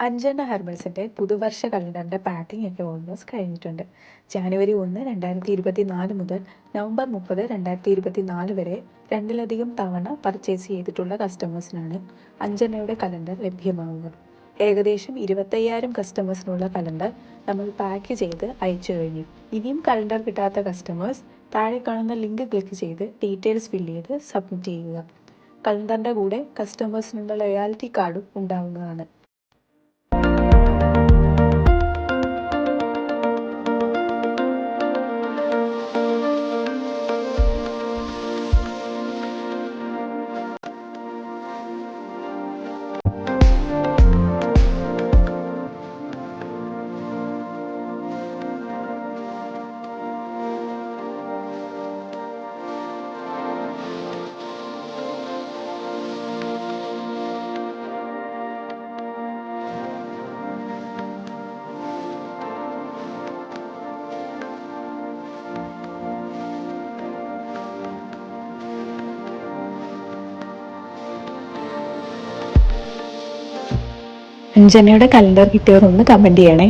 അഞ്ചെണ്ണ ഹെർബൽസിന്റെ പുതുവർഷ കലണ്ടറിന്റെ packing എന്റെ almost കഴിഞ്ഞിട്ടുണ്ട്. ജാനുവരി ഒന്ന് രണ്ടായിരത്തി ഇരുപത്തി നാല് മുതൽ നവംബർ മുപ്പത് രണ്ടായിരത്തി ഇരുപത്തി നാല് വരെ രണ്ടിലധികം തവണ പർച്ചേസ് ചെയ്തിട്ടുള്ള കസ്റ്റമേഴ്സിനാണ് അഞ്ചെണ്ണയുടെ കലണ്ടർ ലഭ്യമാവുക. ഏകദേശം ഇരുപത്തയ്യായിരം കസ്റ്റമേഴ്സിനുള്ള കലണ്ടർ നമ്മൾ പാക്ക് ചെയ്ത് അയച്ചു കഴിഞ്ഞു. ഇനിയും കലണ്ടർ കിട്ടാത്ത കസ്റ്റമേഴ്സ് താഴെ കാണുന്ന ലിങ്ക് ക്ലിക്ക് ചെയ്ത് ഡീറ്റെയിൽസ് ഫില്ല് ചെയ്ത് സബ്മിറ്റ് ചെയ്യുക. കലണ്ടറിന്റെ കൂടെ കസ്റ്റമേഴ്സിനുള്ള ലോയാലിറ്റി കാർഡും ഉണ്ടാവുന്നതാണ്. അഞ്ജനയുടെ കലണ്ടർ കിട്ടിയവർ ഒന്ന് കമന്റ് ചെയ്യണേ.